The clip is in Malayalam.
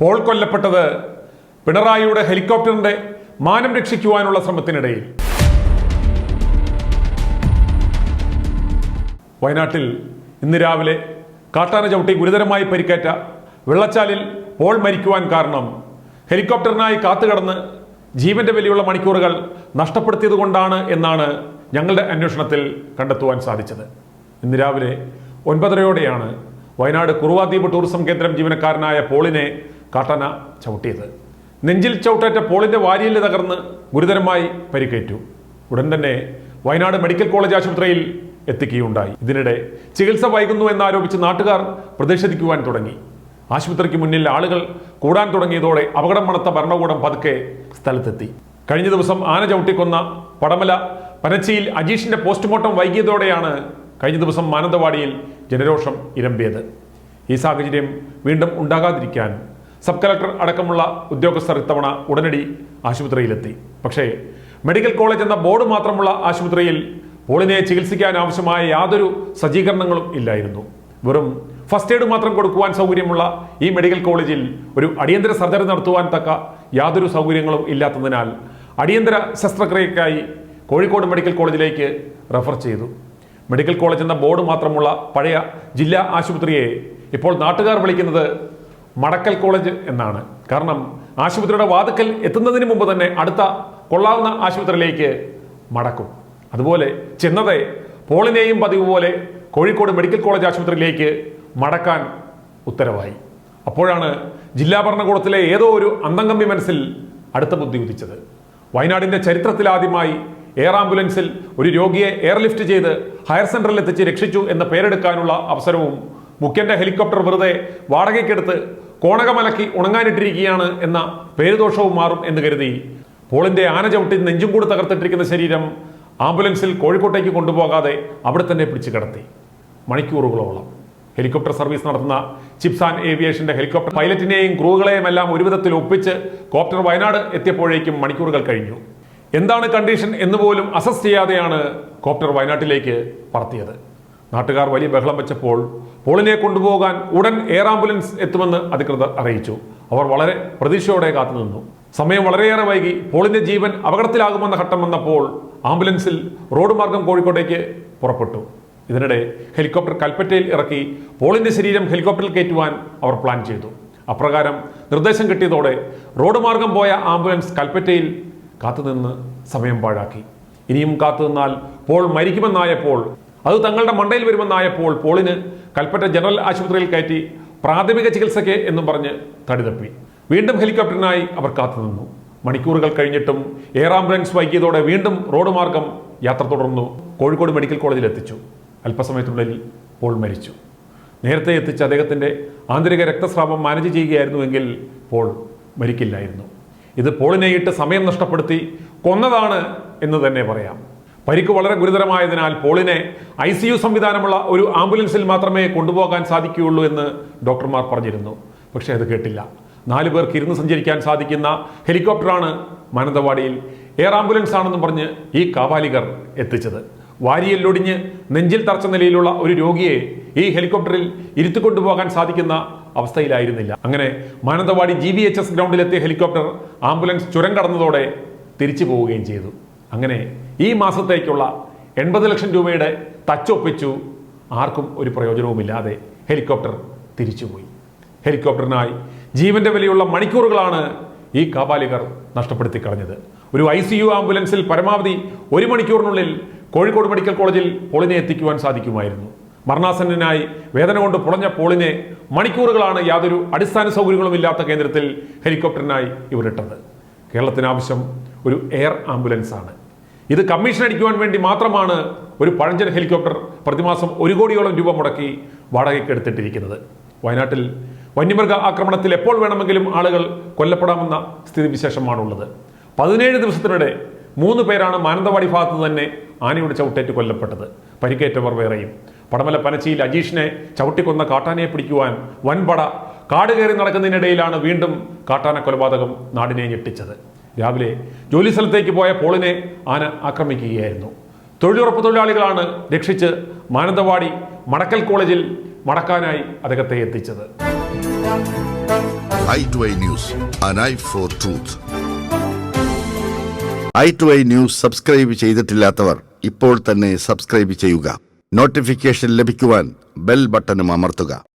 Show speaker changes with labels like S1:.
S1: പോൾ കൊല്ലപ്പെട്ടത് പിണറായിയുടെ ഹെലികോപ്റ്ററിന്റെ മാനം രക്ഷിക്കുവാനുള്ള ശ്രമത്തിനിടയിൽ. വയനാട്ടിൽ ഇന്ന് രാവിലെ കാട്ടാന ചവിട്ടി ഗുരുതരമായി പരിക്കേറ്റ വെള്ളച്ചാലിൽ പോൾ മരിക്കുവാൻ കാരണം ഹെലികോപ്റ്ററിനായി കാത്തുകിടന്ന് ജീവന്റെ വിലയുള്ള മണിക്കൂറുകൾ നഷ്ടപ്പെടുത്തിയത് കൊണ്ടാണ് എന്നാണ് ഞങ്ങളുടെ അന്വേഷണത്തിൽ കണ്ടെത്തുവാൻ സാധിച്ചത്. ഇന്ന് രാവിലെ ഒൻപതരയോടെയാണ് വയനാട് കുറുവാദ്വീപ് ടൂറിസം കേന്ദ്രം ജീവനക്കാരനായ പോളിനെ കാട്ടാന ചവിട്ടിയത്. നെഞ്ചിൽ ചവിട്ടേറ്റ പോളിന്റെ വാരിയിൽ തകർന്ന് ഗുരുതരമായി പരിക്കേറ്റു. ഉടൻ തന്നെ വയനാട് മെഡിക്കൽ കോളേജ് ആശുപത്രിയിൽ എത്തിക്കുകയുണ്ടായി. ഇതിനിടെ ചികിത്സ വൈകുന്നു എന്നാരോപിച്ച് നാട്ടുകാർ പ്രതിഷേധിക്കുവാൻ തുടങ്ങി. ആശുപത്രിക്ക് മുന്നിൽ ആളുകൾ കൂടാൻ തുടങ്ങിയതോടെ അപകടം മണത്ത ഭരണകൂടം പതുക്കെ സ്ഥലത്തെത്തി. കഴിഞ്ഞ ദിവസം ആന ചവിട്ടിക്കൊന്ന പടമല പനച്ചിയിൽ അജീഷിന്റെ പോസ്റ്റ്മോർട്ടം വൈകിയതോടെയാണ് കഴിഞ്ഞ ദിവസം മാനന്തവാടിയിൽ ജനരോഷം ഇരമ്പിയത്. ഈ സാഹചര്യം വീണ്ടും ഉണ്ടാകാതിരിക്കാൻ സബ് കലക്ടർ അടക്കമുള്ള ഉദ്യോഗസ്ഥർ ഇത്തവണ ഉടനടി ആശുപത്രിയിലെത്തി. പക്ഷേ മെഡിക്കൽ കോളേജ് എന്ന ബോർഡ് മാത്രമുള്ള ആശുപത്രിയിൽ പോളിനെ ചികിത്സിക്കാൻ ആവശ്യമായ യാതൊരു സജ്ജീകരണങ്ങളും ഇല്ലായിരുന്നു. വെറും ഫസ്റ്റ് എയ്ഡ് മാത്രം കൊടുക്കുവാൻ സൗകര്യമുള്ള ഈ മെഡിക്കൽ കോളേജിൽ ഒരു അടിയന്തര സർജറി നടത്തുവാൻ തക്ക യാതൊരു സൗകര്യങ്ങളും ഇല്ലാത്തതിനാൽ അടിയന്തര ശസ്ത്രക്രിയക്കായി കോഴിക്കോട് മെഡിക്കൽ കോളേജിലേക്ക് റെഫർ ചെയ്തു. മെഡിക്കൽ കോളേജ് എന്ന ബോർഡ് മാത്രമുള്ള പഴയ ജില്ലാ ആശുപത്രിയെ ഇപ്പോൾ നാട്ടുകാർ വിളിക്കുന്നത് മടക്കൽ കോളേജ് എന്നാണ്. കാരണം ആശുപത്രിയുടെ വാതുക്കൽ എത്തുന്നതിന് മുമ്പ് തന്നെ അടുത്ത കൊള്ളാവുന്ന ആശുപത്രിയിലേക്ക് മടക്കും. അതുപോലെ ചെന്നതെ പോളിനെയും പതിവ് പോലെ കോഴിക്കോട് മെഡിക്കൽ കോളേജ് ആശുപത്രിയിലേക്ക് മടക്കാൻ ഉത്തരവായി. അപ്പോഴാണ് ജില്ലാ ഭരണകൂടത്തിലെ ഏതോ ഒരു അന്തംഗമ്പി മനസ്സിൽ അടുത്ത ബുദ്ധി ഉദിച്ചത്. വയനാടിന്റെ ചരിത്രത്തിലാദ്യമായി എയർ ആംബുലൻസിൽ ഒരു രോഗിയെ എയർലിഫ്റ്റ് ചെയ്ത് ഹയർ സെന്ററിൽ എത്തിച്ച് രക്ഷിച്ചു എന്ന പേരെടുക്കാനുള്ള അവസരവും മുഖ്യന്റെ ഹെലികോപ്റ്റർ വെറുതെ വാടകയ്ക്കെടുത്ത് കോണകമലക്കി ഉണങ്ങാനിട്ടിരിക്കുകയാണ് എന്ന പേരുദോഷവും മാറും എന്ന് കരുതി. പോളിന്റെ ആന ചവിട്ടി നെഞ്ചും കൂടി തകർത്തിട്ടിരിക്കുന്ന ശരീരം ആംബുലൻസിൽ കോഴിക്കോട്ടേക്ക് കൊണ്ടുപോകാതെ അവിടെ തന്നെ പിടിച്ചു കിടത്തി. മണിക്കൂറുകളോളം. ഹെലികോപ്റ്റർ സർവീസ് നടത്തുന്ന ചിപ്സാൻ ഏവിയേഷന്റെ ഹെലികോപ്റ്റർ പൈലറ്റിനെയും ക്രൂകളെയും എല്ലാം ഒരുവിധത്തിൽ ഒപ്പിച്ച് കോപ്റ്റർ വയനാട് എത്തിയപ്പോഴേക്കും മണിക്കൂറുകൾ കഴിഞ്ഞു. എന്താണ് കണ്ടീഷൻ എന്ന് പോലും അസസ് ചെയ്യാതെയാണ് കോപ്റ്റർ വയനാട്ടിലേക്ക് പറത്തിയത്. നാട്ടുകാർ വലിയ ബഹളം വെച്ചപ്പോൾ പോളിനെ കൊണ്ടുപോകാൻ ഉടൻ എയർ ആംബുലൻസ് എത്തുമെന്ന് അധികൃതർ അറിയിച്ചു. അവർ വളരെ പ്രതീക്ഷയോടെ കാത്തുനിന്നു സമയം വളരെയേറെ വൈകി. പോളിന്റെ ജീവൻ അപകടത്തിലാകുമെന്ന ഘട്ടം വന്നപ്പോൾ ആംബുലൻസിൽ റോഡ് മാർഗം കോഴിക്കോട്ടേക്ക് പുറപ്പെട്ടു. ഇതിനിടെ ഹെലികോപ്റ്റർ കൽപ്പറ്റയിൽ ഇറക്കി പോളിന്റെ ശരീരം ഹെലികോപ്റ്ററിൽ കയറ്റുവാൻ അവർ പ്ലാൻ ചെയ്തു. അപ്രകാരം നിർദ്ദേശം കിട്ടിയതോടെ റോഡ് മാർഗം പോയ ആംബുലൻസ് കൽപ്പറ്റയിൽ കാത്തുനിന്ന് സമയം പാഴാക്കി. ഇനിയും കാത്തുനിന്നാൽ പോൾ മരിക്കുമെന്നായപ്പോൾ അത് തങ്ങളുടെ മണ്ടയിൽ വരുമെന്നായപ്പോൾ പോളിന് കൽപ്പറ്റ ജനറൽ ആശുപത്രിയിൽ കയറ്റി പ്രാഥമിക ചികിത്സയ്ക്ക് എന്നും പറഞ്ഞ് തടിതപ്പി. വീണ്ടും ഹെലികോപ്റ്ററിനായി അവർ കാത്തുനിന്നു മണിക്കൂറുകൾ കഴിഞ്ഞിട്ടും എയർ ആംബുലൻസ് വൈകിയതോടെ വീണ്ടും റോഡ് മാർഗം യാത്ര തുടർന്നു. കോഴിക്കോട് മെഡിക്കൽ കോളേജിൽ എത്തിച്ചു. അല്പസമയത്തിനുള്ളിൽ പോൾ മരിച്ചു. നേരത്തെ എത്തിച്ച അദ്ദേഹത്തിന്റെ ആന്തരിക രക്തസ്രാവം മാനേജ് ചെയ്യുകയായിരുന്നുവെങ്കിൽ പോൾ മരിക്കില്ലായിരുന്നു. ഇത് പോളിനെയിട്ട് സമയം നഷ്ടപ്പെടുത്തി കൊന്നതാണ് എന്ന് തന്നെ പറയാം. പരിക്ക് വളരെ ഗുരുതരമായതിനാൽ പോളിനെ ഐ സി യു സംവിധാനമുള്ള ഒരു ആംബുലൻസിൽ മാത്രമേ കൊണ്ടുപോകാൻ സാധിക്കുകയുള്ളൂ എന്ന് ഡോക്ടർമാർ പറഞ്ഞിരുന്നു. പക്ഷേ അത് കേട്ടില്ല. നാല് പേർക്ക് ഇരുന്ന് സഞ്ചരിക്കാൻ സാധിക്കുന്ന ഹെലികോപ്റ്ററാണ് മാനന്തവാടിയിൽ എയർ ആംബുലൻസ് ആണെന്നും പറഞ്ഞ് ഈ കാവാലികർ എത്തിച്ചത്. വാരിയല്ലൊടിഞ്ഞ് നെഞ്ചിൽ തറച്ച നിലയിലുള്ള ഒരു രോഗിയെ ഈ ഹെലികോപ്റ്ററിൽ ഇരുത്തിക്കൊണ്ടുപോകാൻ സാധിക്കുന്ന അവസ്ഥയിലായിരുന്നില്ല. അങ്ങനെ Mananthavady G V H S ഗ്രൗണ്ടിലെത്തിയ helicopter ambulance ചുരം കടന്നതോടെ തിരിച്ചു പോവുകയും ചെയ്തു. അങ്ങനെ ഈ മാസത്തേക്കുള്ള എൺപത് ലക്ഷം രൂപയുടെ തച്ചൊപ്പിച്ചു ആർക്കും ഒരു പ്രയോജനവുമില്ലാതെ ഹെലികോപ്റ്റർ തിരിച്ചുപോയി. ഹെലികോപ്റ്ററിനായി ജീവന്റെ വിലയുള്ള മണിക്കൂറുകളാണ് ഈ കാബാലികർ നഷ്ടപ്പെടുത്തി കളഞ്ഞത്. ഒരു ഐ സി യു ആംബുലൻസിൽ പരമാവധി ഒരു മണിക്കൂറിനുള്ളിൽ കോഴിക്കോട് മെഡിക്കൽ കോളേജിൽ പോളിനെ എത്തിക്കുവാൻ സാധിക്കുമായിരുന്നു. മരണാസന്നനായി വേദന കൊണ്ട് പുളഞ്ഞ പോളിനെ മണിക്കൂറുകളാണ് യാതൊരു അടിസ്ഥാന സൗകര്യങ്ങളുമില്ലാത്ത കേന്ദ്രത്തിൽ ഹെലികോപ്റ്ററിനായി ഇവരിട്ടത്. കേരളത്തിനാവശ്യം ഒരു എയർ ആംബുലൻസ് ആണ് ഇത് കമ്മീഷൻ അടിക്കുവാൻ വേണ്ടി മാത്രമാണ് ഒരു പഴഞ്ചൻ ഹെലികോപ്റ്റർ പ്രതിമാസം ഒരു കോടിയോളം രൂപ മുടക്കി വാടകയ്ക്ക് എടുത്തിട്ടിരിക്കുന്നത്. വയനാട്ടിൽ വന്യമൃഗ ആക്രമണത്തിൽ എപ്പോൾ വേണമെങ്കിലും ആളുകൾ കൊല്ലപ്പെടാമെന്ന സ്ഥിതിവിശേഷമാണുള്ളത്. പതിനേഴ് ദിവസത്തിനിടെ മൂന്ന് പേരാണ് മാനന്തവാടി ഭാഗത്ത് തന്നെ ആനയുടെ ചവിട്ടേറ്റ് കൊല്ലപ്പെട്ടത്. പരിക്കേറ്റവർ വേറെയും. പടമല പനച്ചിയിൽ അജീഷിനെ ചവിട്ടിക്കൊന്ന കാട്ടാനയെ പിടിക്കുവാൻ വൻപട കാട് കയറി നടക്കുന്നതിനിടയിലാണ് വീണ്ടും കാട്ടാന കൊലപാതകം നാടിനെ ഞെട്ടിച്ചത്. രാവിലെ ജോലി സ്ഥലത്തേക്ക് പോയ പോളിനെ ആന ആക്രമിക്കുകയായിരുന്നു. തൊഴിലുറപ്പ് തൊഴിലാളികളാണ് രക്ഷിച്ച് മാനന്തവാടി മടക്കൽ കോളേജിൽ മടക്കാനായി അദ്ദേഹത്തെ എത്തിച്ചത്.
S2: I two I news I I news subscribe ചെയ്തിട്ടില്ലാത്തവർ ഇപ്പോൾ തന്നെ സബ്സ്ക്രൈബ് ചെയ്യുക. നോട്ടിഫിക്കേഷൻ ലഭിക്കുവാൻ ബെൽ ബട്ടണും അമർത്തുക.